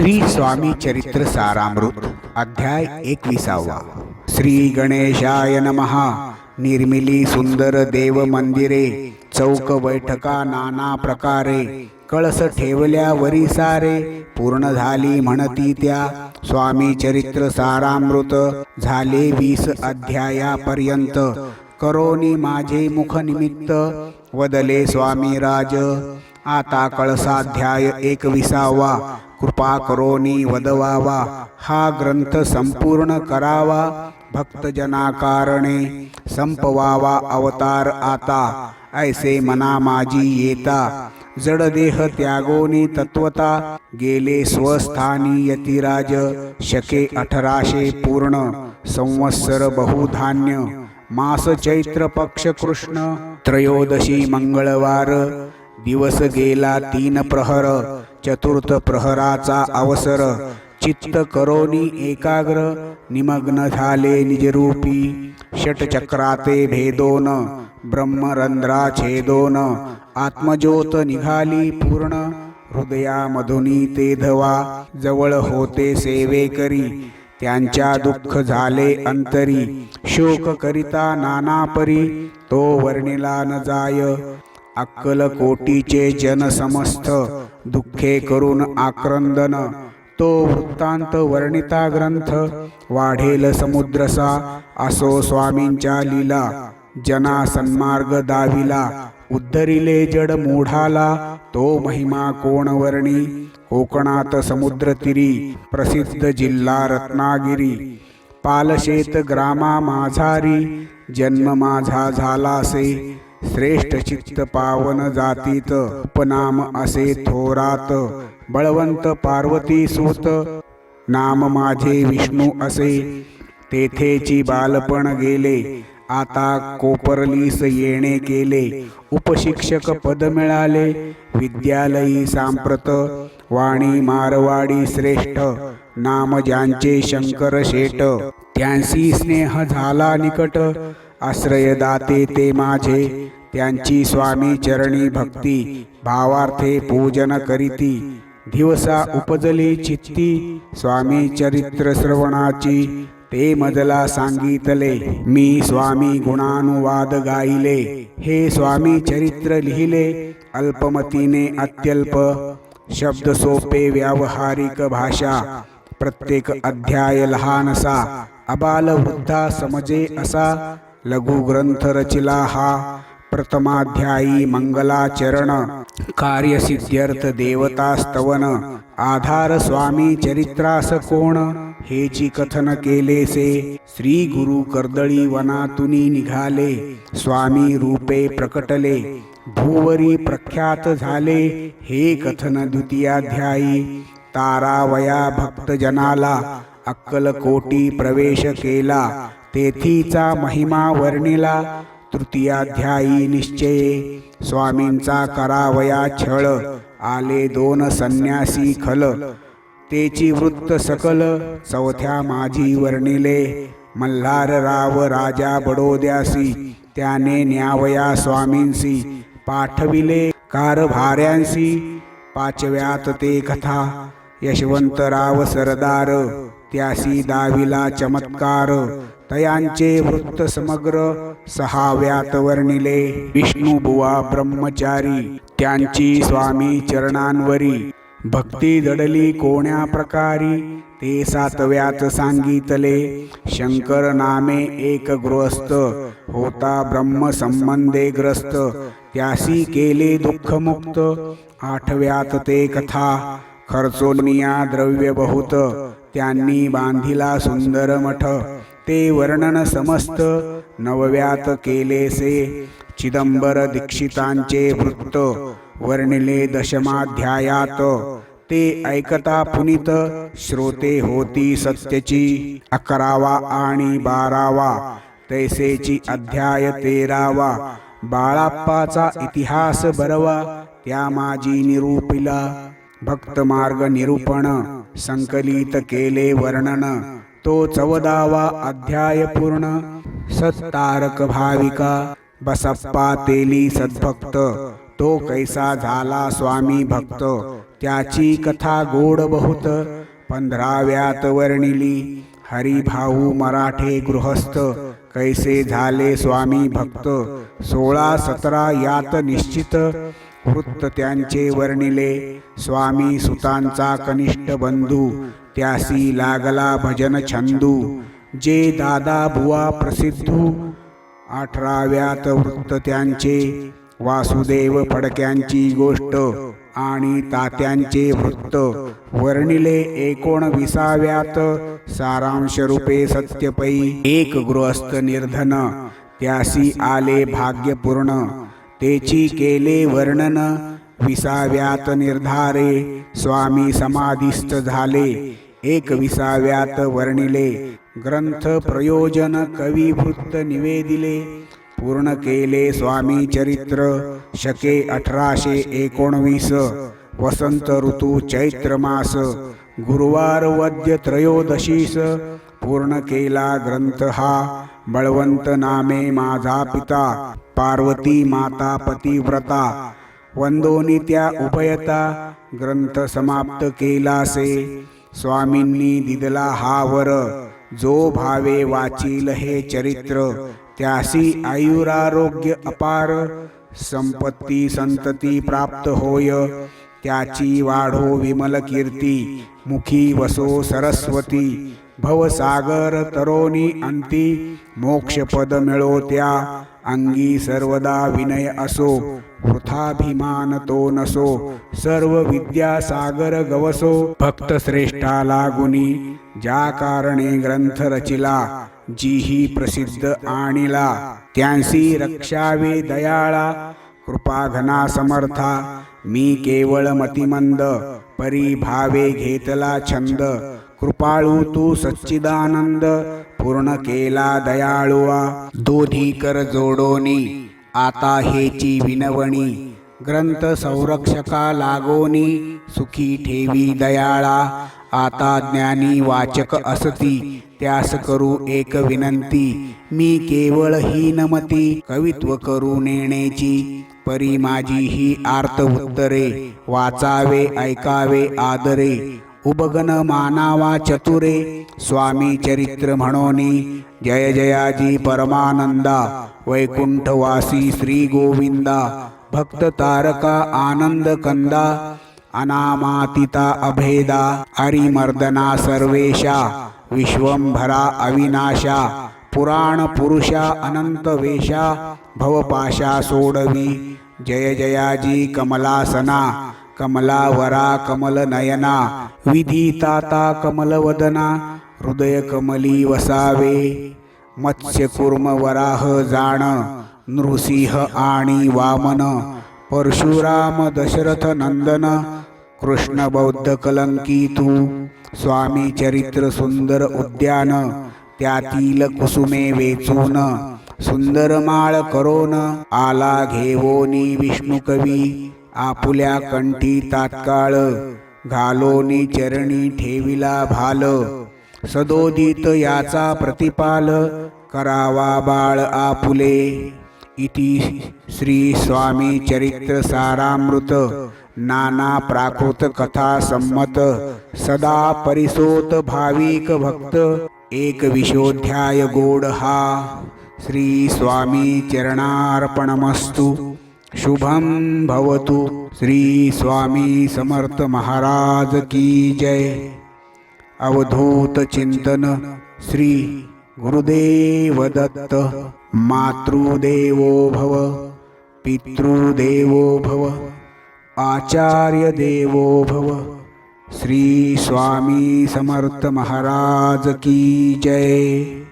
श्री स्वामी चरित्र सारामृत अध्याय एकविसावा. श्री गणेशाय नमहा निर्मिली सुंदर देव मंदिरे चौक बैठका नाना प्रकारे कळस ठेवल्या वरी सारे पूर्ण झाली म्हणती त्या. स्वामी चरित्र सारामृत झाले वीस अध्यायापर्यंत. करोनी माझे मुख निमित्त वदले स्वामी राज आता कळसाध्याय एकविसावा. कृपा करोनी वदवावा हा ग्रंथ संपूर्ण करावा भक्तजनाकारणे संपवावा अवतार आता ऐसे मना माझी येता जडदेह त्यागोनी तत्वता गेले स्वस्थानी यतिराज शके अठराशे पूर्ण संवत्सर बहुधान्य मास चैत्र पक्ष कृष्ण त्रयोदशी मंगळवार दिवस गेला तीन प्रहर चतुर्थ प्रहराचा अवसर. चित्त करोनी एकाग्र निमग्न झाले निजरूपी. षटचक्राते भेदोन ब्रह्मरंध्रा छेदोन आत्मज्योत निघाली पूर्ण हृदयामधुनी ते धवा. जवळ होते सेवेकरी त्यांच्या दुःख झाले अंतरी. शोक करिता नाना परी तो वर्णिला न जाय. अक्कलकोटीचे जनसमस्त जन समस्त दुःखे करून आक्रंदन. तो वृत्तांत वर्णिता ग्रंथ वाढेल समुद्रसा असो स्वामींच्या लीला. जना सन्मार्ग दाविला उद्धरिले जड मूढाला. तो महिमा कोण वर्णी? कोकणात समुद्रतीरी प्रसिद्ध जिल्हा रत्नागिरी. पालशेत ग्रामा माझारी जन्म माझा झाला असे. श्रेष्ठ चित्त पावन जातीत उपनाम असे थोरात बळवंत पार्वती सूत नाम माझे विष्णू असे. तेथेची बालपण गेले आता कोपरलीस येणे केले. उपशिक्षक पद मिळाले विद्यालयी सांप्रत वाणी मारवाडी श्रेष्ठ नाम ज्यांचे शंकर शेट. त्यांशी स्नेह झाला निकट आश्रयदाते ते माझे त्यांची स्वामी चरणी भक्ती भावार्थे पूजन करीती दिवसा उपजली चित्ती स्वामी चरित्र श्रवणाची ते मजला सांगितले मी स्वामी गुणानुवाद गाईले हे स्वामी चरित्र लिहिले अल्पमतीने अत्यल्प शब्द सोपे व्यावहारिक भाषा प्रत्येक अध्याय लहानसा अबाल वृद्धा समजे असा लघुग्रंथ रचिला हा प्रथमाध्यायी मंगलाचरण। कार्यसिद्ध्यर्थ देवता स्तवन आधार स्वामी चरित्रास कोण हे जी कथन केलेसे श्री गुरु कर्दळी वनातुनी निघाले। स्वामी रूपे प्रकटले। भूवरी प्रख्यात झाले। हे कथन द्वितीयाध्यायी। तारावया भक्तजनाला अक्कलकोटी प्रवेश केला। तेथीचा महिमा वर्णिला। तृतीयाध्यायी निश्चये. स्वामींचा करावया छळ. आले दोन संन्यासी खल. तेची वृत्त सकल. चौथ्या माझी वर्णिले. मल्हारराव राजा बडोद्यासी. त्याने न्यावया स्वामींसी. पाठविले कारभाऱ्यांसी पाचव्यात ते कथा. यशवंतराव सरदार त्यासी दाविला चमत्कार. तयांचे वृत्त समग्र सहाव्यात वर्णिले. विष्णुबुवा ब्रह्मचारी त्यांची स्वामी चरणांवरी. भक्ती दडली कोण्या प्रकारी? ते सातव्यात सांगितले शंकर नामे एक गृहस्थ होता ब्रह्म संबंधे ग्रस्त. त्यासी केले दुःखमुक्त. आठव्यात ते कथा खर्चोनिया द्रव्य बहुत त्यांनी बांधिला सुंदर मठ ते वर्णन समस्त नवव्यात केलेसे चिदंबर दीक्षितांचे वृत्त वर्णिले दशमाध्यायात. ते ऐकता पुनित श्रोते होती सत्यची अकरावा आणि बारावा. तैसेची अध्याय तेरावा. बाळाप्पाचा इतिहास बरवा त्या माझी निरूपिला. भक्तमार्ग निरूपण. संकलित केले वर्णन. तो चौदावा अध्याय पूर्ण. सत्तारक भाविका. बसप्पा तेली सद्भक्त. तो कैसा झाला स्वामी भक्त. त्याची कथा गोड बहुत. पंधराव्यात वर्णिली. हरिभाऊ मराठे गृहस्थ. कैसे झाले स्वामी भक्त. सोळा सतरा यात निश्चित. वृत्त त्यांचे वर्णिले स्वामी सुतांचा कनिष्ठ बंधू त्यासी लागला भजन छंदू जे दादा बुवा प्रसिद्धू. अठराव्यात वृत्त त्यांचे वासुदेव फडक्यांची गोष्ट आणि तात्यांचे वृत्त. वर्णिले एकोणविसाव्यात सारांश रूपे सत्यपै. एक गृहस्थ निर्धन त्यासी आले भाग्यपूर्ण. तेची केले वर्णन. विसाव्यात निर्धारे स्वामी समाधिस्थ झाले. एक विसाव्यात वर्णिले. ग्रंथ प्रयोजन कवी वृत्त निवेदिले. पूर्ण केले स्वामी चरित्र. शके अठराशे एकोणवीस. वसंत ऋतू चैत्र मास. गुरुवार वद्य त्रयोदशीस. पूर्ण केला ग्रंथ हा. बळवंत नामे माझा पिता. पार्वती माता पतिव्रता. वंदोनी त्या उभयता ग्रंथ समाप्त केलासे. स्वामींनी दिदला हा वर जो भावे वाचील हे चरित्र. त्यासी आयुरारोग्य अपार संपत्ती संतती प्राप्त होय. त्याची वाढो विमल कीर्ती मुखी वसो सरस्वती. भवसागर तरोनी अंती मोक्षपद मिळो त्या. अंगी सर्वदा विनय असो वृथाभिमान तो नसो सर्व विद्या सागर गवसो भक्त श्रेष्ठा लागुनी ज्या कारणे ग्रंथ रचिला जीही प्रसिद्ध आणिला त्यांसी रक्षावे दयाळा कृपाघना समर्था मी केवळ मतिमंद परी भावे घेतला छंद कृपाळू तू सच्चिदानंद पूर्ण केला दयाळुआ. दोधी कर जोडोनी. आता हेची विनवणी. ग्रंथ संरक्षका लागोनी. सुखी ठेवी दयाळा. आता ज्ञानी वाचक असती. त्यास करू एक विनंती. मी केवळ ही नमती. कवित्व करू नेण्याची. परी माझी ही आर्त उत्तरे. वाचावे ऐकावे आदरे. उबगन मानावा चतुरे स्वामी चरित्र म्हणोनी। जय जयाजी परमानंदा वैकुंठवासी श्री गोविंदा भक्त तारका आनंद कंदा अनामातिता अभेदा। हरिमर्दना सर्वेशा। विश्वंभरा अविनाशा। पुराण पुरुषा अनंत वेशा। भवपाशा सोडवी। जय जयाजी कमलासना। कमलावरा कमल नयना विधिताता कमलवदना हृदय कमली वसावे मत्स्य कुर्म वराह जाण नृसिंह आणि वामन परशुराम दशरथ नंदन कृष्ण बौद्ध कलंकी तू स्वामी चरित्र सुंदर उद्यान त्यातील कुसुमे वेचून सुंदर माळ करोन आला घेवोनी विष्णू कवी आपुल्या कंठी तात्काळ घालोनी चरणी ठेविला भाल. सदोदित याचा प्रतिपाल करावा बाळ आपुले. इति श्री स्वामी चरित्र सारामृत नाना प्राकृत कथा संमत सदा परिसोत भाविक भक्त एक विशोध्याय गोड हा. श्री स्वामी चरणार्पणमस्तु. शुभम भवतु श्री स्वामी समर्थ महाराज की जय। अवधूत चिंतन श्री गुरुदेव दत्त मातृदेवो भव पितृदेवो भव आचार्य देवो भव। श्री स्वामी समर्थ महाराज की जय।